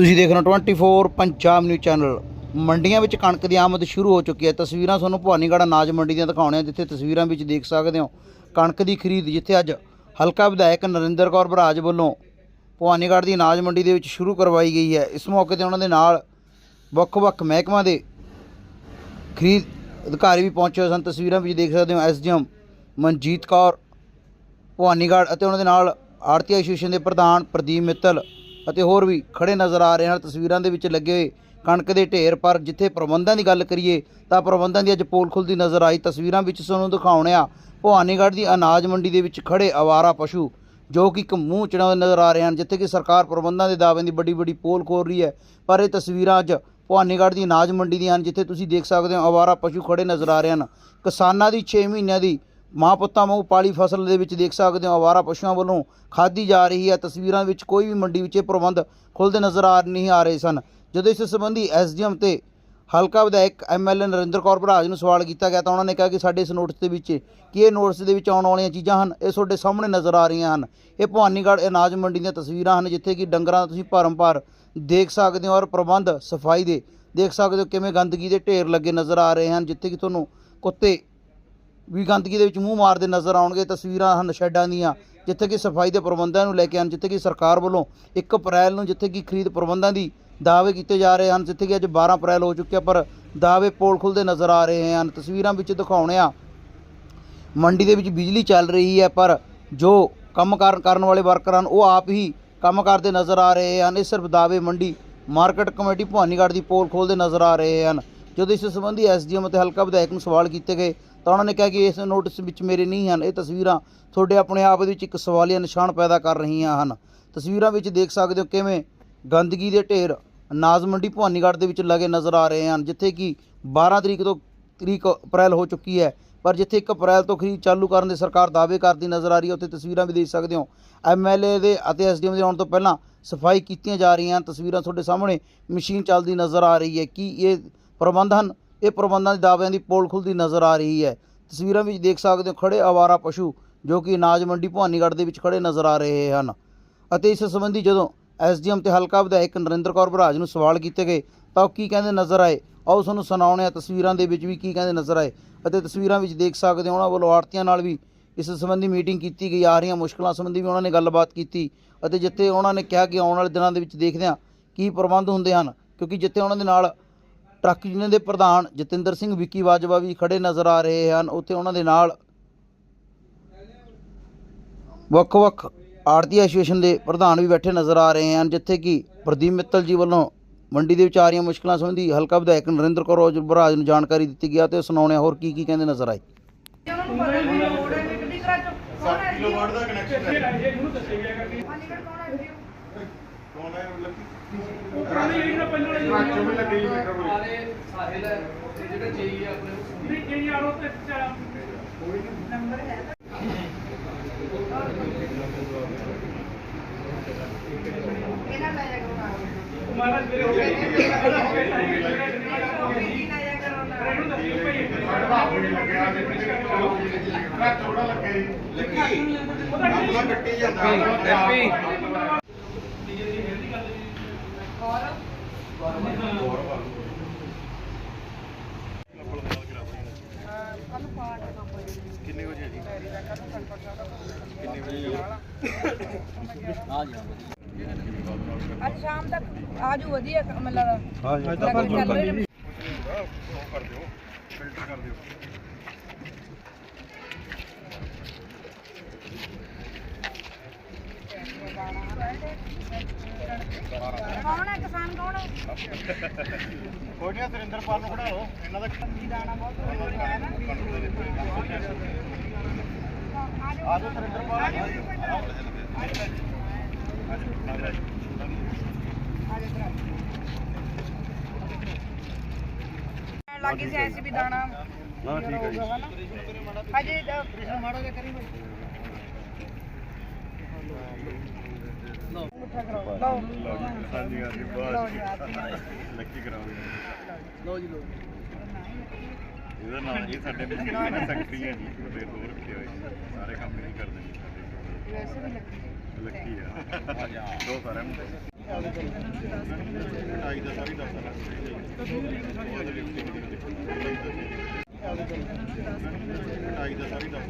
ਤੁਸੀਂ ਦੇਖ ਰਹੇ ਹੋ 24 ਪੰਜਾਬ ਨਿਊਜ਼ ਚੈਨਲ ਮੰਡੀਆਂ ਵਿੱਚ ਕਣਕ ਦੀ ਆਮਦ ਸ਼ੁਰੂ ਹੋ ਚੁੱਕੀ ਹੈ। ਤਸਵੀਰਾਂ ਤੁਹਾਨੂੰ ਭਵਾਨੀਗੜ੍ਹ ਅਨਾਜ ਮੰਡੀ ਦੀਆਂ ਦਿਖਾਉਣੇ ਆ, ਜਿੱਥੇ ਤਸਵੀਰਾਂ ਵਿੱਚ ਦੇਖ ਸਕਦੇ ਹੋ ਕਣਕ ਦੀ ਖਰੀਦ, ਜਿੱਥੇ ਅੱਜ ਹਲਕਾ ਵਿਧਾਇਕ ਨਰਿੰਦਰ ਕੌਰ ਬਰਾਜ ਵੱਲੋਂ ਭਵਾਨੀਗੜ੍ਹ ਦੀ ਅਨਾਜ ਮੰਡੀ ਦੇ ਵਿੱਚ ਸ਼ੁਰੂ ਕਰਵਾਈ ਗਈ ਹੈ। ਇਸ ਮੌਕੇ ਤੇ ਉਹਨਾਂ ਦੇ ਨਾਲ ਵੱਖ-ਵੱਖ ਮਹਿਕਮਾ ਦੇ ਖਰੀਦ ਅਧਿਕਾਰੀ ਵੀ ਪਹੁੰਚੇ ਹੋਏ ਸਨ। ਤਸਵੀਰਾਂ ਵਿੱਚ ਦੇਖ ਸਕਦੇ ਹੋ ਐਸਡੀਐਮ ਮਨਜੀਤ ਕੌਰ, ਭਵਾਨੀਗੜ੍ਹ ਅਤੇ ਉਹਨਾਂ ਦੇ ਨਾਲ ਆੜਤੀ ਐਸੋਸੀਏਸ਼ਨ ਦੇ ਪ੍ਰਧਾਨ ਪ੍ਰਦੀਪ ਮਿੱਤਲ ਅਤੇ ਹੋਰ ਵੀ ਖੜੇ ਨਜ਼ਰ ਆ ਰਹੇ ਹਨ। ਤਸਵੀਰਾਂ ਦੇ ਵਿੱਚ ਲੱਗੇ ਹੋਏ ਕਣਕ ਦੇ ਢੇਰ ਪਰ ਜਿੱਥੇ ਪ੍ਰਬੰਧਾਂ ਦੀ ਗੱਲ ਕਰੀਏ ਤਾਂ ਪ੍ਰਬੰਧਾਂ ਦੀ ਅੱਜ ਪੋਲ ਖੁੱਲਦੀ ਨਜ਼ਰ ਆਈ। ਤਸਵੀਰਾਂ ਵਿੱਚ ਤੁਹਾਨੂੰ ਦਿਖਾਉਣੇ ਆ, ਭਵਾਨੀਗੜ੍ਹ ਦੀ ਅਨਾਜ ਮੰਡੀ ਦੇ ਵਿੱਚ ਖੜੇ ਆਵਾਰਾ ਪਸ਼ੂ, ਜੋ ਕਿ ਇੱਕ ਮੂੰਹ ਚੜਾਉਂਦੇ ਨਜ਼ਰ ਆ ਰਹੇ ਹਨ। ਜਿੱਥੇ ਕਿ ਸਰਕਾਰ ਪ੍ਰਬੰਧਾਂ ਦੇ ਦਾਅਵੇ ਦੀ ਵੱਡੀ ਵੱਡੀ ਪੋਲ ਖੋਲ ਰਹੀ ਹੈ। ਪਰ ਇਹ ਤਸਵੀਰਾਂ ਅੱਜ ਭਵਾਨੀਗੜ੍ਹ ਦੀ ਅਨਾਜ ਮੰਡੀ ਦੀਆਂ ਹਨ, ਜਿੱਥੇ ਤੁਸੀਂ ਦੇਖ ਸਕਦੇ ਹੋ ਆਵਾਰਾ ਪਸ਼ੂ ਖੜੇ ਨਜ਼ਰ ਆ ਰਹੇ ਹਨ। ਕਿਸਾਨਾਂ ਦੀ 6 ਮਹੀਨਿਆਂ ਦੀ ਮਾਂ ਪੁੱਤਾਂ ਵਾਂਗੂ ਪਾਲੀ ਫਸਲ ਦੇ ਵਿੱਚ ਦੇਖ ਸਕਦੇ ਹੋ, ਆਵਾਰਾ ਪਸ਼ੂਆਂ ਵੱਲੋਂ ਖਾਧੀ ਜਾ ਰਹੀ ਹੈ। ਤਸਵੀਰਾਂ ਵਿੱਚ ਕੋਈ ਵੀ ਮੰਡੀ ਵਿੱਚ ਇਹ ਪ੍ਰਬੰਧ ਖੁੱਲ੍ਹਦੇ ਨਜ਼ਰ ਆ ਨਹੀਂ ਆ ਰਹੇ ਸਨ। ਜਦੋਂ ਇਸ ਸੰਬੰਧੀ ਐਸਡੀਐਮ ਤੇ ਹਲਕਾ ਵਿਧਾਇਕ ਐਮਐਲਏ ਨਰਿੰਦਰ ਕੌਰ ਭਰਾਜ ਨੂੰ ਸਵਾਲ ਕੀਤਾ ਗਿਆ ਤਾਂ ਉਹਨਾਂ ਨੇ ਕਿਹਾ ਕਿ ਸਾਡੇ ਇਸ ਨੋਟਿਸ ਦੇ ਵਿੱਚ, ਕੀ ਇਹ ਨੋਟਿਸ ਦੇ ਵਿੱਚ ਆਉਣ ਵਾਲੀਆਂ ਚੀਜ਼ਾਂ ਹਨ, ਇਹ ਤੁਹਾਡੇ ਸਾਹਮਣੇ ਨਜ਼ਰ ਆ ਰਹੀਆਂ ਹਨ। ਇਹ ਭਵਾਨੀਗੜ੍ਹ ਅਨਾਜ ਮੰਡੀ ਦੀਆਂ ਤਸਵੀਰਾਂ ਹਨ, ਜਿੱਥੇ ਕਿ ਡੰਗਰਾਂ ਦਾ ਤੁਸੀਂ ਭਰਮਭਰ ਦੇਖ ਸਕਦੇ ਹੋ ਔਰ ਪ੍ਰਬੰਧ ਸਫ਼ਾਈ ਦੇ ਦੇਖ ਸਕਦੇ ਹੋ ਕਿਵੇਂ ਗੰਦਗੀ ਦੇ ਢੇਰ ਲੱਗੇ ਨਜ਼ਰ ਆ ਰਹੇ ਹਨ, ਜਿੱਥੇ ਕਿ ਤੁਹਾਨੂੰ ਕੁੱਤੇ ਵੀ ਗੰਦਗੀ ਦੇ ਵਿੱਚ ਮੂੰਹ ਮਾਰਦੇ ਨਜ਼ਰ ਆਉਣਗੇ, ਤਸਵੀਰਾਂ ਹਨ ਸ਼ੈੱਡਾਂ ਦੀਆਂ, ਜਿੱਥੇ ਕਿ ਸਫ਼ਾਈ ਦੇ ਪ੍ਰਬੰਧਾਂ ਨੂੰ ਲੈ ਕੇ ਹਨ, ਜਿੱਥੇ ਕਿ ਸਰਕਾਰ ਵੱਲੋਂ 1 ਅਪ੍ਰੈਲ ਨੂੰ ਜਿੱਥੇ ਕਿ ਖਰੀਦ ਪ੍ਰਬੰਧਾਂ ਦੀ ਦਾਅਵੇ ਕੀਤੇ ਜਾ ਰਹੇ ਹਨ, ਜਿੱਥੇ ਕਿ ਅੱਜ 12 ਅਪ੍ਰੈਲ ਹੋ ਚੁੱਕਿਆ, ਪਰ ਦਾਅਵੇ ਪੋਲ ਖੁੱਲਦੇ ਨਜ਼ਰ ਆ ਰਹੇ ਹਨ। ਤਸਵੀਰਾਂ ਵਿੱਚ ਦਿਖਾਉਣੇ ਆ ਮੰਡੀ ਦੇ ਵਿੱਚ ਬਿਜਲੀ ਚੱਲ ਰਹੀ ਹੈ, ਪਰ ਜੋ ਕੰਮ ਕਾਰ, ਕਰਨ ਵਾਲੇ ਵਰਕਰ ਹਨ, ਉਹ ਆਪ ਹੀ ਕੰਮ ਕਰਦੇ ਨਜ਼ਰ ਆ ਰਹੇ ਹਨ। ਇਹ ਸਿਰਫ ਦਾਅਵੇ ਮੰਡੀ ਮਾਰਕੀਟ ਕਮੇਟੀ ਭਵਾਨੀਗੜ੍ਹ ਦੀ ਪੋਲ ਖੋਲਦੇ ਨਜ਼ਰ ਆ ਰਹੇ ਹਨ। ਜਦੋਂ ਇਸ ਸੰਬੰਧੀ ਐਸਡੀਐਮ ਅਤੇ ਹਲਕਾ ਵਿਧਾਇਕ ਨੂੰ ਸਵਾਲ ਕੀਤੇ ਗਏ, ਤਾਂ ਉਹਨਾਂ ਨੇ ਕਿਹਾ ਕਿ ਇਸ ਨੋਟਿਸ ਵਿੱਚ ਮੇਰੇ ਨਹੀਂ ਹਨ, ਇਹ ਤਸਵੀਰਾਂ ਤੁਹਾਡੇ ਆਪਣੇ ਆਪ ਦੇ ਵਿੱਚ ਇੱਕ ਸਵਾਲੀਆ ਨਿਸ਼ਾਨ ਪੈਦਾ ਕਰ ਰਹੀਆਂ ਹਨ। ਤਸਵੀਰਾਂ ਵਿੱਚ ਦੇਖ ਸਕਦੇ ਹੋ ਕਿਵੇਂ ਗੰਦਗੀ ਦੇ ਢੇਰ ਅਨਾਜ ਮੰਡੀ ਭਵਾਨੀਗੜ੍ਹ ਦੇ ਵਿੱਚ ਲੱਗੇ ਨਜ਼ਰ ਆ ਰਹੇ ਹਨ, ਜਿੱਥੇ ਕਿ 12 ਤਰੀਕ ਤੋਂ ਤਰੀਕ ਅਪ੍ਰੈਲ ਹੋ ਚੁੱਕੀ ਹੈ, ਪਰ ਜਿੱਥੇ 1 ਅਪ੍ਰੈਲ ਤੋਂ ਖਰੀਦ ਚਾਲੂ ਕਰਨ ਦੇ ਸਰਕਾਰ ਦਾਅਵੇ ਕਰਦੀ ਨਜ਼ਰ ਆ ਰਹੀ ਹੈ, ਉੱਥੇ ਤਸਵੀਰਾਂ ਵੀ ਦੇਖ ਸਕਦੇ ਹੋ। ਐਮਐਲਏ ਦੇ ਅਤੇ ਐਸਡੀਐਮ ਦੇ ਆਉਣ ਤੋਂ ਪਹਿਲਾਂ ਸਫ਼ਾਈ ਕੀਤੀਆਂ ਜਾ ਰਹੀਆਂ ਹਨ, ਤਸਵੀਰਾਂ ਤੁਹਾਡੇ ਸਾਹਮਣੇ ਮਸ਼ੀਨ ਚੱਲਦੀ ਨਜ਼ਰ ਆ ਰਹੀ ਹੈ, ਕੀ ਇਹ ਪ੍ਰਬੰਧ ਹਨ। ਇਹ ਪ੍ਰਬੰਧਾਂ ਦੇ ਦਾਅਵਿਆਂ ਦੀ ਪੋਲ ਖੁੱਲਦੀ ਨਜ਼ਰ ਆ ਰਹੀ ਹੈ। ਤਸਵੀਰਾਂ ਵਿੱਚ ਦੇਖ ਸਕਦੇ ਹੋ ਖੜੇ ਆਵਾਰਾ ਪਸ਼ੂ ਜੋ ਕਿ ਅਨਾਜ ਮੰਡੀ ਭਵਾਨੀਗੜ੍ਹ ਦੇ ਵਿੱਚ ਖੜੇ ਨਜ਼ਰ ਆ ਰਹੇ ਹਨ। ਅਤੇ ਇਸ ਸੰਬੰਧੀ ਜਦੋਂ ਐਸਡੀਐਮ ਤੇ ਹਲਕਾ ਵਿਧਾਇਕ ਨਰਿੰਦਰ ਕੌਰ ਬਰਾਜ ਨੂੰ ਸਵਾਲ ਕੀਤੇ ਗਏ, ਤਾਂ ਉਹ ਕੀ ਕਹਿੰਦੇ ਨਜ਼ਰ ਆਏ? ਆਓ ਤੁਹਾਨੂੰ ਸੁਣਾਉਂਦੇ ਆ ਤਸਵੀਰਾਂ ਦੇ ਵਿੱਚ ਵੀ ਕੀ ਕਹਿੰਦੇ ਨਜ਼ਰ ਆਏ। ਅਤੇ ਤਸਵੀਰਾਂ ਵਿੱਚ ਦੇਖ ਸਕਦੇ ਹੋ ਉਹਨਾਂ ਵੱਲੋਂ ਆੜਤੀਆਂ ਨਾਲ ਵੀ ਇਸ ਸੰਬੰਧੀ ਮੀਟਿੰਗ ਕੀਤੀ ਗਈ, ਆ ਰਹੀਆਂ ਮੁਸ਼ਕਲਾਂ ਸੰਬੰਧੀ ਵੀ ਉਹਨਾਂ ਨੇ ਗੱਲਬਾਤ ਕੀਤੀ। ਅਤੇ ਜਿੱਥੇ ਉਹਨਾਂ ਨੇ ਕਿਹਾ ਕਿ ਆਉਣ ਵਾਲੇ ਦਿਨਾਂ ਦੇ ਵਿੱਚ ਦੇਖਦੇ ਹਾਂ ਕੀ ਪ੍ਰਬੰਧ ਹੁੰਦੇ ਹਨ, ਕਿਉਂਕਿ ਜਿੱਥੇ ਉਹਨਾਂ ਦੇ ਨਾਲ ਟਰੱਕ ਯੂਨੀਅਨ ਦੇ ਪ੍ਰਧਾਨ ਜਤਿੰਦਰ ਸਿੰਘ ਵਿੱਕੀ ਬਾਜਵਾ ਵੀ ਖੜੇ ਨਜ਼ਰ ਆ ਰਹੇ ਹਨ। ਉੱਥੇ ਉਹਨਾਂ ਦੇ ਨਾਲ ਵੱਖ-ਵੱਖ ਆੜਤੀ ਐਸੋਸੀਏਸ਼ਨ ਦੇ ਪ੍ਰਧਾਨ ਵੀ ਬੈਠੇ ਨਜ਼ਰ ਆ ਰਹੇ ਹਨ, ਜਿੱਥੇ ਕਿ ਪ੍ਰਦੀਪ ਮਿੱਤਲ ਜੀ ਵੱਲੋਂ ਮੰਡੀ ਦੇ ਵਿੱਚ ਆ ਰਹੀਆਂ ਮੁਸ਼ਕਲਾਂ ਸੰਬੰਧੀ ਹਲਕਾ ਵਿਧਾਇਕ ਨਰਿੰਦਰ ਕੌਰ ਔਜ- ਬਰਾਜ ਨੂੰ ਜਾਣਕਾਰੀ ਦਿੱਤੀ ਗਿਆ ਤੇ ਸੁਣਾਉਣੇ ਹੋਰ ਕੀ ਕੀ ਕਹਿੰਦੇ ਨਜ਼ਰ ਆਏ। ਕਿਲੋਵਾਟ ਦਾ ਕਨੈਕਸ਼ਨ ਹੈ ਇਹਨੂੰ ਦੱਸਿਆ ਗਿਆ ਕਿ ਪਾਣੀਗੜ ਕੌਣ ਹੈ ਜੀ ਕੌਣ ਹੈ ਲੱਕੀ ਪੁਰਾਣੀ ਜਿਹੜੀ ਨਾ ਪਹਿਲਾਂ ਵਾਲੀ ਰਾਜੋ ਵੀ ਲੱਗੀ ਆਪਣਾ ਕੱਟੀ ਜਾਂਦਾ। ਹੈਪੀ ਕੱਲ ਪਾਠ ਦਾ ਕੋਈ ਕਿੰਨੇ ਵਜੇ ਜੀ? ਅੱਜ ਸ਼ਾਮ ਤੱਕ ਆਜੂ ਵਧੀਆ ਕੰਮ ਲੱਗਦਾ ਹਾਂ ਅੱਜ ਤੱਕ ਚੱਲ ਰਹੇ ਕਰ ਦਿਓ ਫਿਲਟਰ ਕਰ ਦਿਓ ਕੌਣ ਹੈ ਕਿਸਾਨ ਕੌਣ ਹੈ ਕੋਈ ਨਹੀਂ ਸੁਰਿੰਦਰ ਪਾਲ ਨੂੰ ਖੜਾ ਲਓ ਇਹਨਾਂ ਦਾ ਦਾਣਾ ਬਹੁਤ ਵਧੀਆ ਹੈ ਨਾ ਆ ਜਾਓ ਸੁਰਿੰਦਰ ਪਾਲ। ਲੱਗੀ ਸੀ ਐਸੀ ਵੀ ਦਾਣਾ ਹਾਂ ਠੀਕ ਹੈ ਜੀ। ਹਜੇ ਮਾੜਾ ਜਿਹਾ ਕਰੀ ਲਓ ਲਓ ਹਾਂਜੀ ਹਾਂਜੀ ਲਓ ਜੀ, ਆ ਬਾਸ ਲੱਕੀ ਕਰਾਉਂਗੇ ਲੋ ਜੀ ਲੋ ਇਹਦਾ ਨਾਮ ਇਹ ਸਾਡੇ ਮਿਸਟਰ ਨੇ ਸੈਕਟਰੀ ਹੈ ਜੀ ਉਹਦੇ ਹੋਰ ਰੱਖੇ ਹੋਏ ਜੀ। ਸਾਰੇ ਕੰਮ ਨਹੀਂ ਕਰਦੇ ਜੀ ਸਾਡੇ ਵੈਸੇ ਵੀ ਲੱਗੀ ਲੱਕੀ ਆ ਦੋ ਸਾਰੇ ਮੁੰਡੇ ਕਟਾਈ ਦਾ ਸਾਰੀ ਦੱਸ ਕਟਾਈ ਦਾ ਸਾਰੀ ਦੱਸ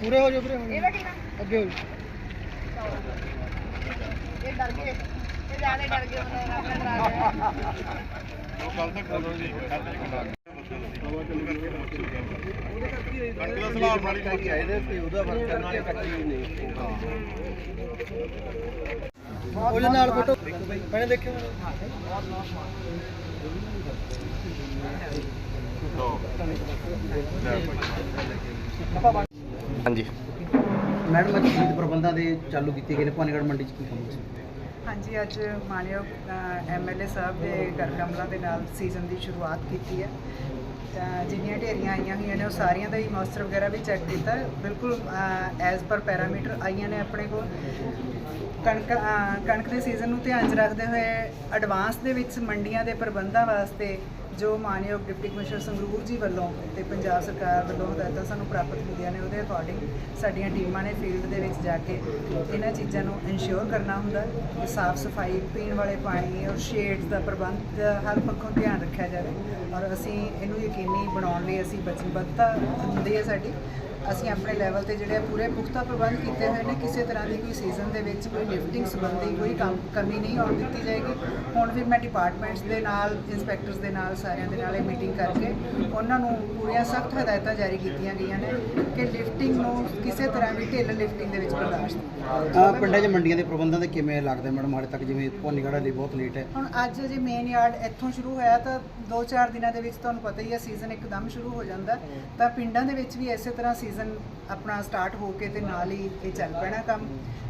ਪੂਰੇ ਹੋ ਜਾਓ ਪੂਰੇ ਹੋ ਜਾਓ। ਇਹਦਾ ਕਿੰਨਾ? ਅੱਗੇ ਹੋ ਇਹ ਡਰ ਗਏ। ਇਹ ਜ਼ਿਆਦਾ ਡਰ ਗਏ ਮੈਨੂੰ ਆਪਣੇ ਭਰਾ ਉਹ ਕੱਲ ਤੱਕ ਕਰੋ ਜੀ ਕੱਲ ਤੱਕ ਕਰਾ। ਕਣਕ ਦਾ ਸਲਾਬ ਵਾਲੀ ਕੋਈ ਚਾਹੀਦੇ ਤੇ ਉਹਦਾ ਵਰਕ ਕਰਨ ਵਾਲੀ ਕੱਟੀ ਨਹੀਂ ਉਹਦੇ ਨਾਲ ਫੋਟੋ। ਪਹਿਲੇ ਦੇਖਿਓ। ਹਾਂਜੀ। ਮੈਡਮ ਅੱਜ ਖਰੀਦ ਪ੍ਰਬੰਧਾਂ ਦੇ ਚਾਲੂ ਕੀਤੇ ਗਏ ਨੇ। ਭਾਨੀਗੜ੍ਹ ਮੰਡੀ 'ਚ ਕੀ ਕੰਮ ਸੀ? ਹਾਂਜੀ ਅੱਜ ਮਾਨਯੋਗ ਐਮਐਲਏ ਸਾਹਿਬ ਦੇ ਘਰ ਕਮਲਾਂ ਦੇ ਨਾਲ ਸੀਜ਼ਨ ਦੀ ਸ਼ੁਰੂਆਤ ਕੀਤੀ ਹੈ। ਤਾਂ ਜਿੰਨੀਆਂ ਢੇਰੀਆਂ ਆਈਆਂ ਹੋਈਆਂ ਨੇ ਉਹ ਸਾਰੀਆਂ ਦਾ ਹੀ ਮੋਇਸਚਰ ਵਗੈਰਾ ਵੀ ਚੈੱਕ ਕੀਤਾ। ਬਿਲਕੁਲ ਐਜ਼ ਪਰ ਪੈਰਾਮੀਟਰ ਆਈਆਂ ਨੇ ਆਪਣੇ ਕੋਲ। ਕਣਕ ਕਣਕ ਦੇ ਸੀਜ਼ਨ ਨੂੰ ਧਿਆਨ 'ਚ ਰੱਖਦੇ ਹੋਏ ਐਡਵਾਂਸ ਦੇ ਵਿੱਚ ਮੰਡੀਆਂ ਦੇ ਪ੍ਰਬੰਧਾਂ ਵਾਸਤੇ ਜੋ ਮਾਨਯੋਗ ਡਿਪਟੀ ਕਮਿਸ਼ਨਰ ਸੰਗਰੂਰ ਜੀ ਵੱਲੋਂ ਤੇ ਪੰਜਾਬ ਸਰਕਾਰ ਵੱਲੋਂ ਹਦਾਇਤਾਂ ਸਾਨੂੰ ਪ੍ਰਾਪਤ ਹੁੰਦੀਆਂ ਨੇ, ਉਹਦੇ ਅਕੋਰਡਿੰਗ ਸਾਡੀਆਂ ਟੀਮਾਂ ਨੇ ਫੀਲਡ ਦੇ ਵਿੱਚ ਜਾ ਕੇ ਇਹਨਾਂ ਚੀਜ਼ਾਂ ਨੂੰ ਇਨਸ਼ੋਰ ਕਰਨਾ ਹੁੰਦਾ ਕਿ ਸਾਫ਼ ਸਫ਼ਾਈ, ਪੀਣ ਵਾਲੇ ਪਾਣੀ ਔਰ ਸ਼ੇਡਸ ਦਾ ਪ੍ਰਬੰਧ ਦਾ ਹਰ ਪੱਖੋਂ ਧਿਆਨ ਰੱਖਿਆ ਜਾਵੇ। ਔਰ ਅਸੀਂ ਇਹਨੂੰ ਯਕੀਨੀ ਬਣਾਉਣ ਲਈ ਅਸੀਂ ਵਚਨਬੱਧਤਾ ਹੁੰਦੀ ਹੈ ਸਾਡੀ ਅਸੀਂ ਆਪਣੇ ਲੈਵਲ ਤੇ ਜਿਹੜੇ ਪੂਰੇ ਪੁਖਤਾ ਪ੍ਰਬੰਧ ਕੀਤੇ ਹੋਏ ਨੇ ਕਿਸੇ ਤਰ੍ਹਾਂ ਦੀ ਕੋਈ ਸੀਜ਼ਨ ਦੇ ਵਿੱਚ ਕੋਈ ਲਿਫਟਿੰਗ ਸੰਬੰਧੀ ਕੋਈ ਕੰਮ ਕਮੀ ਨਹੀਂ ਆਉਣ ਦਿੱਤੀ ਜਾਏਗੀ। ਹੁਣ ਵੀ ਮੈਂ ਡਿਪਾਰਟਮੈਂਟਸ ਦੇ ਨਾਲ ਇੰਸਪੈਕਟਰਸ ਦੇ ਨਾਲ ਸਾਰਿਆਂ ਦੇ ਨਾਲ ਇਹ ਮੀਟਿੰਗ ਕਰਕੇ ਉਹਨਾਂ ਨੂੰ ਪੂਰੀਆਂ ਸਖਤ ਹਦਾਇਤਾਂ ਜਾਰੀ ਕੀਤੀਆਂ ਗਈਆਂ ਨੇ ਕਿ ਲਿਫਟਿੰਗ ਨੂੰ ਕਿਸੇ ਤਰ੍ਹਾਂ ਵੀ ਢਿੱਲ ਲਿਫਟਿੰਗ ਦੇ ਵਿੱਚ ਬਰਦਾਸ਼ਤ ਪਿੰਡਾਂ 'ਚ ਮੰਡੀਆਂ ਦੇ ਪ੍ਰਬੰਧਾਂ ਦੇ ਕਿਵੇਂ ਲੱਗਦਾ ਮੈਡਮ? ਹਾਲੇ ਤੱਕ ਜਿਵੇਂ ਭਾਨੀਗੜ੍ਹ ਲਈ ਬਹੁਤ ਲੇਟ ਹੈ। ਹੁਣ ਅੱਜ ਜੇ ਮੇਨ ਯਾਰਡ ਇੱਥੋਂ ਸ਼ੁਰੂ ਹੋਇਆ ਤਾਂ 2-4 ਦਿਨਾਂ ਦੇ ਵਿੱਚ ਤੁਹਾਨੂੰ ਪਤਾ ਹੀ ਹੈ ਸੀਜ਼ਨ ਇੱਕਦਮ ਸ਼ੁਰੂ ਹੋ ਜਾਂਦਾ। ਤਾਂ ਪਿੰਡਾਂ ਦੇ ਵਿੱਚ ਵੀ ਇਸੇ ਤਰ੍ਹਾਂ ਸੀਜ਼ਨ ਆਪਣਾ ਸਟਾਰਟ ਹੋ ਕੇ ਤੇ ਨਾਲ ਹੀ ਇਹ ਚੱਲ ਪੈਣਾ ਕੰਮ।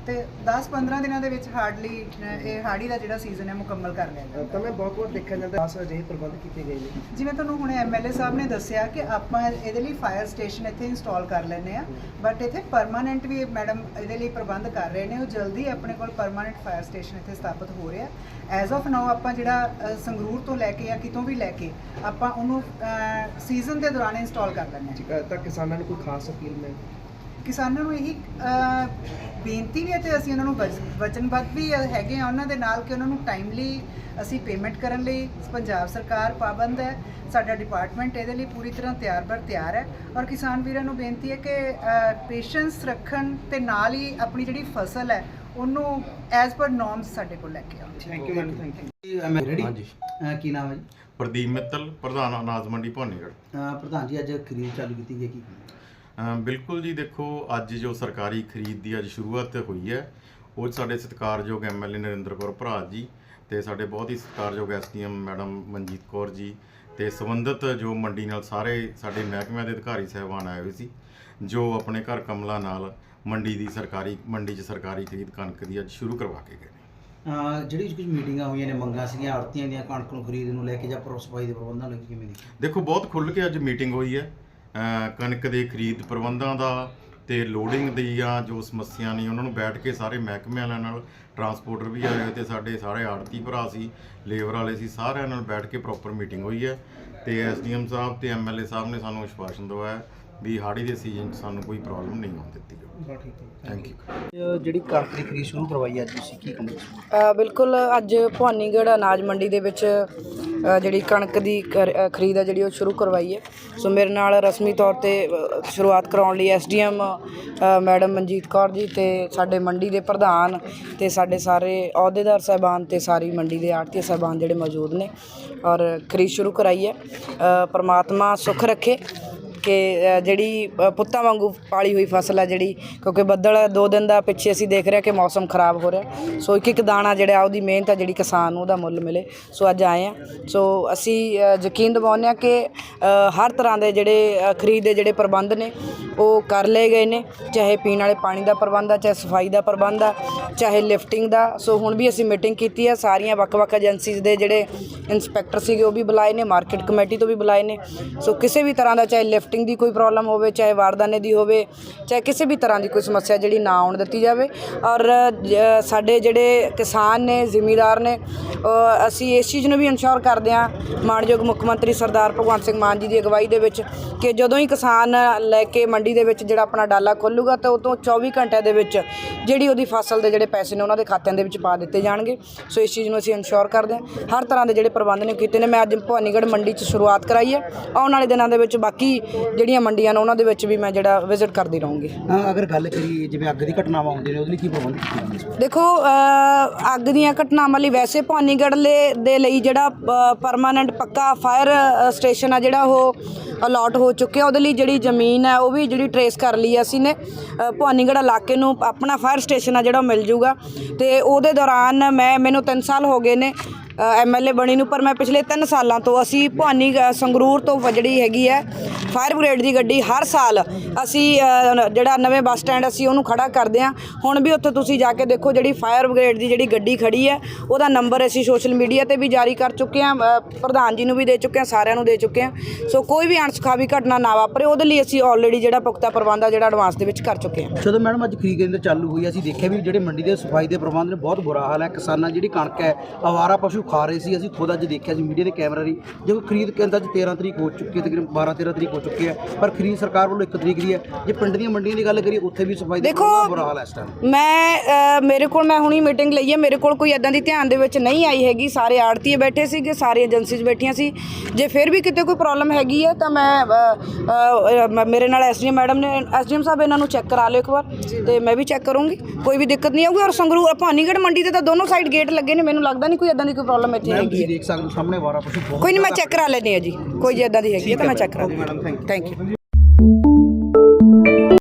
ਤੇ 10-15 ਦਿਨਾਂ ਦੇ ਵਿੱਚ ਹਾਰਡਲੀ ਇਹ ਹਾੜੀ ਦਾ ਜਿਹੜਾ ਸੀਜ਼ਨ ਹੈ ਮੁਕੰਮਲ ਕਰ ਲਿਆ ਤਾਂ ਮੈਂ ਬਹੁਤ ਬਹੁਤ ਦੇਖਿਆ ਜਾਂਦਾ ਆਸ ਅਜਿਹੇ ਪ੍ਰਬੰਧ ਕੀਤੇ ਗਏ ਨੇ। ਜਿਵੇਂ ਤੁਹਾਨੂੰ ਹੁਣ ਐਮਐਲਏ ਸਾਹਿਬ ਨੇ ਦੱਸਿਆ ਕਿ ਆਪਾਂ ਇਹਦੇ ਲਈ ਫਾਇਰ ਸਟੇਸ਼ਨ ਇੱਥੇ ਇੰਸਟਾਲ ਕਰ ਲੈਨੇ ਆ ਬਟ ਇੱਥੇ ਪਰਮਾਨੈਂਟ ਵੀ ਮੈਡਮ ਇਹਦੇ ਲਈ ਪ੍ਰਬੰਧ ਕਰ ਰਹੇ ਨੇ ਉਹ ਜਲਦੀ ਆਪਣੇ ਕੋਲ ਪਰਮਾਨੈਂਟ ਫਾਇਰ ਸਟੇਸ਼ਨ ਇੱਥੇ ਸਥਾਪਿਤ ਹੋ ਰਿਹਾ। ਐਜ਼ ਆਫ ਨਾਓ ਆਪਾਂ ਜਿਹੜਾ ਸੰਗਰੂਰ ਤੋਂ ਲੈ ਕੇ ਜਾਂ ਕਿਤੋਂ ਵੀ ਲੈ ਕੇ ਆਪਾਂ ਉਹਨੂੰ ਸੀਜ਼ਨ ਦੇ ਦੌਰਾਨ ਇੰਸਟਾਲ ਕਰ ਹਾਂ। ਅ, ਤਾਂ ਕਿਸਾਨਾਂ ਨੂੰ ਕੋਈ ਖਾਸ ਅਪੀਲ ਮੈਂ ਕਿਸਾਨਾਂ ਨੂੰ ਇਹੀ ਬੇਨਤੀ ਵੀ ਹੈ ਤੇ ਅਸੀਂ ਉਹਨਾਂ ਨੂੰ ਵਚ- ਵਚਨਬੱਧ ਵੀ ਹੈਗੇ ਆ ਉਹਨਾਂ ਦੇ ਨਾਲ ਕਿ ਉਹਨਾਂ ਨੂੰ ਟਾਈਮਲੀ ਅਸੀਂ ਪੇਮੈਂਟ ਕਰਨ ਲਈ ਪੰਜਾਬ ਸਰਕਾਰ ਪਾਬੰਦ ਹੈ ਸਾਡਾ ਡਿਪਾਰਟਮੈਂਟ ਇਹਦੇ ਲਈ ਪੂਰੀ ਤਰ੍ਹਾਂ ਤਿਆਰ ਬਰ ਤਿਆਰ ਹੈ ਔਰ ਕਿਸਾਨ ਵੀਰਾਂ ਨੂੰ ਬੇਨਤੀ ਹੈ ਕਿ ਪੇਸ਼ੈਂਸ ਰੱਖਣ ਤੇ ਨਾਲ ਹੀ ਆਪਣੀ ਜਿਹੜੀ ਫਸਲ ਹੈ ਉਹਨੂੰ ਐਜ਼ ਪਰ ਨੋਰਮਸ ਸਾਡੇ ਕੋਲ ਲੈ ਕੇ ਆਉਣ thank you madam thank you ready ਹਾਂਜੀ। ਕੀ ਨਾਮ ਹੈ ਜੀ? ਪ੍ਰਦੀਪ ਮਿੱਤਲ ਪ੍ਰਧਾਨ ਅਨਾਜ ਮੰਡੀ ਭਵਾਨੀਗੜ੍ਹ। ਅ, ਪ੍ਰਧਾਨ ਜੀ ਅੱਜ ਖਰੀਦ ਚਾਲੂ ਕੀਤੀ ਗਈ ਕੀ? ਬਿਲਕੁਲ ਜੀ ਦੇਖੋ ਅੱਜ ਜੋ ਸਰਕਾਰੀ ਖਰੀਦ ਦੀ ਅੱਜ ਸ਼ੁਰੂਆਤ ਹੋਈ ਹੈ ਉਹ ਸਾਡੇ ਸਤਿਕਾਰਯੋਗ ਐਮਐਲਏ ਨਰਿੰਦਰ ਕੌਰ ਭਰਾ ਜੀ ਤੇ ਸਾਡੇ ਬਹੁਤ ਹੀ ਸਤਿਕਾਰਯੋਗ ਐਸਡੀਐਮ ਮੈਡਮ ਮਨਜੀਤ ਕੌਰ ਜੀ ਤੇ ਸੰਬੰਧਿਤ ਜੋ ਮੰਡੀ ਨਾਲ ਸਾਰੇ ਸਾਡੇ ਮਹਿਕਮਿਆਂ ਦੇ ਅਧਿਕਾਰੀ ਸਹਿਬਾਨ ਆਏ ਹੋਏ ਸੀ ਜੋ ਆਪਣੇ ਘਰ ਕਮਲਾ ਨਾਲ ਮੰਡੀ ਦੀ ਸਰਕਾਰੀ ਮੰਡੀ 'ਚ ਸਰਕਾਰੀ ਖਰੀਦ ਕਣਕ ਦੀ ਅੱਜ ਸ਼ੁਰੂ ਕਰਵਾ ਕੇ ਗਏ ਨੇ। ਜਿਹੜੀ ਕੁਝ ਮੀਟਿੰਗਾਂ ਹੋਈਆਂ ਨੇ ਮੰਗਾਂ ਸੀਗੀਆਂ ਆੜਤੀਆਂ ਦੀਆਂ ਕਣਕ ਨੂੰ ਖਰੀਦ ਨੂੰ ਲੈ ਕੇ ਜਾਂ ਪ੍ਰੋ ਸਫ਼ਾਈ ਦੇ ਪ੍ਰਬੰਧਾਂ ਲੈ ਕੇ ਕਿਵੇਂ ਦੇਖੋ ਬਹੁਤ ਖੁੱਲ੍ਹ ਕੇ ਅੱਜ ਮੀਟਿੰਗ ਹੋਈ ਹੈ। ਕਣਕ ਦੇ ਖਰੀਦ ਪ੍ਰਬੰਧਾਂ ਦਾ ਤੇ ਲੋਡਿੰਗ ਦੀਆਂ ਜੋ ਸਮੱਸਿਆ ਨੇ ਉਹਨਾਂ ਨੂੰ ਬੈਠ ਕੇ ਸਾਰੇ ਮਹਿਕਮਿਆਂ ਵਾਲਿਆਂ ਨਾਲ ਟਰਾਂਸਪੋਰਟਰ ਵੀ ਆਏ ਹੋਏ ਤੇ ਸਾਡੇ ਸਾਰੇ ਆੜਤੀ ਭਰਾ ਸੀ, ਲੇਬਰ ਵਾਲੇ ਸੀ, ਸਾਰਿਆਂ ਨਾਲ ਬੈਠ ਕੇ ਪ੍ਰੋਪਰ ਮੀਟਿੰਗ ਹੋਈ ਹੈ ਤੇ ਐਸਡੀਐਮ ਸਾਹਿਬ ਤੇ ਐਮਐਲਏ ਸਾਹਿਬ ਨੇ ਸਾਨੂੰ ਵਿਸ਼ਵਾਸਨ ਦਵਾਇਆ। ਵੀ ਹਾੜੀ ਦੇ ਸੀਜ਼ਨ 'ਚ ਸਾਨੂੰ ਕੋਈ ਪ੍ਰੋਬਲਮ ਨਹੀਂ ਆਉਣ ਦਿੱਤੀ ਥੈਂਕ ਯੂ ਜਿਹੜੀ ਕਣਕ ਦੀ ਖਰੀਦ ਸ਼ੁਰੂ ਕਰਵਾਈ ਅੱਜ ਤੁਸੀਂ ਕੀ ਕੰਮ ਅ, ਬਿਲਕੁਲ ਅੱਜ ਭਵਾਨੀਗੜ੍ਹ ਅਨਾਜ ਮੰਡੀ ਦੇ ਵਿੱਚ ਅ, ਜਿਹੜੀ ਕਣਕ ਦੀ ਕਰ- ਅ, ਖਰੀਦ ਹੈ ਜਿਹੜੀ ਉਹ ਸ਼ੁਰੂ ਕਰਵਾਈ ਹੈ। ਸੋ ਮੇਰੇ ਨਾਲ ਰਸਮੀ ਤੌਰ ਤੇ ਅ, ਸ਼ੁਰੂਆਤ ਕਰਾਉਣ ਲਈ ਐਸਡੀਐਮ ਮੈਡਮ ਮਨਜੀਤ ਕੌਰ ਜੀ ਤੇ ਸਾਡੇ ਮੰਡੀ ਦੇ ਪ੍ਰਧਾਨ ਤੇ ਸਾਡੇ ਸਾਰੇ ਅਹੁਦੇਦਾਰ ਸਾਹਿਬਾਨ ਤੇ ਸਾਰੀ ਮੰਡੀ ਦੇ ਆੜਤੀ ਸਾਹਿਬਾਨ ਜਿਹੜੇ ਮੌਜੂਦ ਨੇ ਔਰ ਖਰੀਦ ਸ਼ੁਰੂ ਕਰਾਈ ਹੈ। ਅ, ਪ੍ਰਮਾਤਮਾ ਸੁੱਖ ਰੱਖੇ। ਕਿ ਜਿਹੜੀ ਪੁੱਤਾਂ ਵਾਂਗੂ ਪਾਲੀ ਹੋਈ ਫਸਲ ਹੈ ਜਿਹੜੀ, ਕਿਉਂਕਿ ਬੱਦਲ ਦੋ ਦਿਨ ਦਾ ਪਿੱਛੇ ਅਸੀਂ ਦੇਖ ਰਹੇ ਕਿ ਮੌਸਮ ਖਰਾਬ ਹੋ ਰਿਹਾ। ਸੋ ਇੱਕ ਇੱਕ ਦਾਣਾ ਜਿਹੜਾ ਉਹਦੀ ਮਿਹਨਤ ਹੈ ਜਿਹੜੀ ਕਿਸਾਨ ਨੂੰ ਉਹਦਾ ਮੁੱਲ ਮਿਲੇ। ਸੋ ਅੱਜ ਆਏ ਆ ਸੋ ਅਸੀਂ ਯਕੀਨ ਦਿਵਾਉਂਦੇ ਹਾਂ ਕਿ ਹਰ ਤਰ੍ਹਾਂ ਦੇ ਜਿਹੜੇ ਖਰੀਦ ਦੇ ਜਿਹੜੇ ਪ੍ਰਬੰਧ ਨੇ, ਉਹ ਕਰ ਲਏ ਗਏ ਨੇ। ਚਾਹੇ ਪੀਣ ਵਾਲੇ ਪਾਣੀ ਦਾ ਪ੍ਰਬੰਧ ਆ, ਚਾਹੇ ਸਫ਼ਾਈ ਦਾ ਪ੍ਰਬੰਧ ਆ, ਚਾਹੇ ਲਿਫਟਿੰਗ ਦਾ। ਸੋ ਹੁਣ ਵੀ ਅਸੀਂ ਮੀਟਿੰਗ ਕੀਤੀ ਹੈ ਸਾਰੀਆਂ ਵੱਖ-ਵੱਖ ਏਜੰਸੀਜ਼ ਦੇ ਜਿਹੜੇ ਇਨਸਪੈਕਟਰ ਸੀਗੇ, ਉਹ ਵੀ ਬੁਲਾਏ ਨੇ, ਮਾਰਕੀਟ ਕਮੇਟੀ ਤੋਂ ਵੀ ਬੁਲਾਏ ਨੇ। ਸੋ ਕਿਸੇ ਵੀ ਤਰ੍ਹਾਂ ਦਾ ਚਾਹੇ ਲਿਫਟ ਡਰਾਫਟਿੰਗ ਦੀ ਕੋਈ ਪ੍ਰੋਬਲਮ ਹੋਵੇ, ਚਾਹੇ ਵਾਰਦਾਨੇ ਦੀ ਹੋਵੇ, ਚਾਹੇ ਕਿਸੇ ਵੀ ਤਰ੍ਹਾਂ ਦੀ ਕੋਈ ਸਮੱਸਿਆ ਜਿਹੜੀ ਨਾ ਆਉਣ ਦਿੱਤੀ ਜਾਵੇ। ਔਰ ਸਾਡੇ ਜਿਹੜੇ ਕਿਸਾਨ ਨੇ, ਜ਼ਿਮੀਦਾਰ ਨੇ ਅਸੀਂ ਇਸ ਚੀਜ਼ ਨੂੰ ਵੀ ਇਨਸ਼ੋਰ ਕਰਦੇ ਹਾਂ, ਮਾਣਯੋਗ ਮੁੱਖ ਮੰਤਰੀ ਸਰਦਾਰ ਭਗਵੰਤ ਸਿੰਘ ਮਾਨ ਜੀ ਦੀ ਅਗਵਾਈ ਦੇ ਵਿੱਚ, ਕਿ ਜਦੋਂ ਹੀ ਕਿਸਾਨ ਲੈ ਕੇ ਮੰਡੀ ਦੇ ਵਿੱਚ ਜਿਹੜਾ ਆਪਣਾ ਡਾਲਾ ਖੋਲੂਗਾ, ਤਾਂ ਉਹ ਤੋਂ 24 ਘੰਟਿਆਂ ਦੇ ਵਿੱਚ ਜਿਹੜੀ ਉਹਦੀ ਫਸਲ ਦੇ ਜਿਹੜੇ ਪੈਸੇ ਨੇ, ਉਹਨਾਂ ਦੇ ਖਾਤਿਆਂ ਦੇ ਵਿੱਚ ਪਾ ਦਿੱਤੇ ਜਾਣਗੇ। ਸੋ ਇਸ ਚੀਜ਼ ਨੂੰ ਅਸੀਂ ਇਨਸ਼ੋਰ ਕਰਦੇ ਹਾਂ। ਹਰ ਤਰ੍ਹਾਂ ਦੇ ਜਿਹੜੇ ਪ੍ਰਬੰਧ ਨੇ ਕੀਤੇ ਨੇ, ਮੈਂ ਅੱਜ ਭਵਾਨੀਗੜ੍ਹ ਮੰਡੀ 'ਚ ਸ਼ੁਰੂਆਤ ਕਰਾਈ ਹੈ। ਆਉਣ ਵਾਲੇ ਦਿਨਾਂ ਦੇ ਵਿੱਚ ਬਾਕੀ ਜਿਹੜੀਆਂ ਮੰਡੀਆਂ ਨੇ ਉਹਨਾਂ ਦੇ ਵਿੱਚ ਵੀ ਮੈਂ ਜਿਹੜਾ ਵਿਜ਼ਿਟ ਕਰਦੀ ਰਹੂੰਗੀ। ਅ, ਅਗਰ ਗੱਲ ਕਰੀਏ ਜਿਵੇਂ ਅੱਗ ਦੀ ਘਟਨਾਵਾਂ ਹੁੰਦੀਆਂ ਨੇ ਉਹਦੇ ਲਈ ਕੀ ਪ੍ਰਬੰਧ ਕੀਤੇ ਜਾਂਦੇ ਨੇ ਦੇਖੋ ਅ, ਅੱਗ ਦੀਆਂ ਘਟਨਾਵਾਂ ਲਈ ਵੈਸੇ ਭਵਾਨੀਗੜ੍ਹ ਲੈ- ਦੇ ਲਈ ਜਿਹੜਾ ਪਰਮਾਨੈਂਟ ਪੱਕਾ ਫਾਇਰ ਸਟੇਸ਼ਨ ਆ ਜਿਹੜਾ ਉਹ ਅਲਾਟ ਹੋ ਚੁੱਕਿਆ। ਉਹਦੇ ਲਈ ਜਿਹੜੀ ਜ਼ਮੀਨ ਹੈ ਉਹ ਵੀ ਜਿਹੜੀ ਟਰੇਸ ਕਰ ਲਈ ਹੈ ਅਸੀਂ ਨੇ। ਅ, ਭਵਾਨੀਗੜ੍ਹ ਇਲਾਕੇ ਨੂੰ ਆਪਣਾ ਫਾਇਰ ਸਟੇਸ਼ਨ ਆ ਜਿਹੜਾ ਉਹ ਮਿਲ ਜੂਗਾ। ਤੇ ਉਹਦੇ ਦੌਰਾਨ ਮੈਂ ਮੈਨੂੰ 3 ਸਾਲ ਹੋ ਗਏ ਨੇ। ਐਮਐਲਏ ਬਣੀ ਨੂੰ, ਪਰ ਮੈਂ ਪਿਛਲੇ 3 ਸਾਲਾਂ ਤੋਂ ਅਸੀਂ ਭਵਾਨੀ ਸੰਗਰੂਰ ਤੋਂ ਜਿਹੜੀ ਹੈਗੀ ਹੈ, ਫਾਇਰ ਬ੍ਰਿਗੇਡ ਦੀ ਗੱਡੀ ਹਰ ਸਾਲ ਅਸੀਂ ਜਿਹੜਾ ਨਵੇਂ ਬੱਸ ਸਟੈਂਡ ਅਸੀਂ ਉਹਨੂੰ ਖੜਾ ਕਰਦੇ ਹਾਂ। ਹੁਣ ਵੀ ਉੱਥੇ ਤੁਸੀਂ ਜਾ ਕੇ ਦੇਖੋ ਜਿਹੜੀ ਫਾਇਰ ਬ੍ਰਿਗੇਡ ਦੀ ਜਿਹੜੀ ਗੱਡੀ ਖੜੀ ਹੈ, ਉਹਦਾ ਨੰਬਰ ਅਸੀਂ ਸੋਸ਼ਲ ਮੀਡੀਆ ਤੇ ਵੀ ਜਾਰੀ ਕਰ ਚੁੱਕੇ ਹਾਂ ਪ੍ਰਧਾਨ ਜੀ ਨੂੰ ਵੀ ਦੇ ਚੁੱਕੇ ਹਾਂ, ਸਾਰਿਆਂ ਨੂੰ ਦੇ ਚੁੱਕੇ ਹਾਂ। ਸੋ ਕੋਈ ਵੀ ਅਣਸਖਾਵੀ ਘਟਨਾ ਨਾ ਵਾਪਰੇ, ਉਹਦੇ ਲਈ ਅਸੀਂ ਆਲਰੇਡੀ ਜਿਹੜਾ ਪੁਖਤਾ ਪ੍ਰਬੰਧ ਆ, ਜਿਹੜਾ ਐਡਵਾਂਸ ਦੇ ਵਿੱਚ ਕਰ ਚੁੱਕੇ ਹਾਂ। ਜਦੋਂ ਮੈਡਮ, ਅੱਜ ਖਰੀਦ ਕੇਂਦਰ ਚਾਲੂ ਹੋਈ ਅਸੀਂ ਦੇਖਿਆ ਵੀ ਜਿਹੜੇ ਮੰਡੀ ਦੇ ਸਫ਼ਾਈ ਦੇ ਪ੍ਰਬੰਧ ਨੇ, ਬਹੁਤ ਬੁਰਾ ਹਾਲ ਹੈ। ਕਿਸਾਨਾਂ ਜਿਹੜੀ ਕਣਕ ਹੈ, ਆਵਾਰਾ ਪਸ਼ੂ ਖਾ ਰਹੇ ਸੀ ਅਸੀਂ ਖੁਦ ਅੱਜ ਦੇਖਿਆ ਸੀ ਮੀਡੀਆ ਦੇ ਕੈਮਰਾ ਦੀ ਜਦੋਂ ਖਰੀਦ ਕੇਂਦਰ ਅੱਜ 13 ਤਰੀਕ ਹੋ ਚੁੱਕੀ ਹੈ ਤਕਰੀਬਨ 12 13 ਤਰੀਕ ਹੋ ਚੁੱਕੀ ਹੈ ਪਰ ਖਰੀਦ ਸਰਕਾਰ ਵੱਲੋਂ 1 ਤਰੀਕ ਦੀ ਹੈ। ਜੇ ਪਿੰਡ ਦੀਆਂ ਮੰਡੀਆਂ ਦੀ ਗੱਲ ਕਰੀਏ ਉੱਥੇ ਵੀ ਸਫ਼ਾਈ ਦਾ ਬੁਰਾ ਹਾਲ ਹੈ ਇਸ ਟਾਈਮ ਮੈਂ ਮੇਰੇ ਕੋਲ ਮੈਂ ਹੁਣੀ ਮੀਟਿੰਗ ਲਈ ਹੈ ਮੇਰੇ ਕੋਲ ਕੋਈ ਐਦਾਂ ਦੀ ਧਿਆਨ ਦੇ ਵਿੱਚ ਨਹੀਂ ਆਈ ਹੈਗੀ। ਸਾਰੇ ਆੜਤੀਏ ਬੈਠੇ ਸੀਗੇ ਸਾਰੀ ਏਜੰਸੀਜ਼ ਬੈਠੀਆਂ ਸੀ। ਜੇ ਫਿਰ ਵੀ ਕਿਤੇ ਕੋਈ ਪ੍ਰੋਬਲਮ ਹੈਗੀ ਹੈ ਤਾਂ ਮੈਂ ਮੇਰੇ ਨਾਲ ਐਸਡੀਐਮ ਮੈਡਮ ਨੇ ਐਸਡੀਐਮ ਸਾਹਿਬ ਇਹਨਾਂ ਨੂੰ ਚੈੱਕ ਕਰਾ ਲਿਓ ਇੱਕ ਵਾਰ ਤੇ ਮੈਂ ਵੀ ਚੈੱਕ ਕਰੂੰਗੀ। ਕੋਈ ਵੀ ਦਿੱਕਤ ਨਹੀਂ ਆਊਗੀ ਔਰ ਸੰਗਰੂਰ ਭਾਨੀਗੜ੍ਹ ਮੰਡੀ ਤੇ ਤਾਂ ਦੋਨੋਂ ਸਾਈਡ ਗੇਟ ਲੱਗੇ ਨੇ ਮੈਨੂੰ ਲੱਗਦਾ ਨਹੀਂ ਕੋਈ ਐਦਾਂ ਦੀ ਕੋਈ ਪ੍ਰੋਬਲਮ ਇੱਥੇ ਮੈਮ ਹੈਗੀ ਤੁਸੀਂ ਹੈ। ਦੇਖ ਸਕਦੇ ਹੋ ਸਾਹਮਣੇ ਆਵਾਰਾ ਪਸ਼ੂ ਬਹੁਤ ਕੋਈ ਨਹੀਂ ਮੈਂ ਚੈੱਕ ਕਰਾ ਲੈਂਦੀ ਹਾਂ ਜੀ। ਕੋਈ ਜੇ ਐਦਾਂ ਦੀ ਹੈਗੀ ਹੈ ਤਾਂ ਮੈਂ ਚੈੱਕ ਕਰਾ ਮੈਡਮ ਥੈਂਕ ਯੂ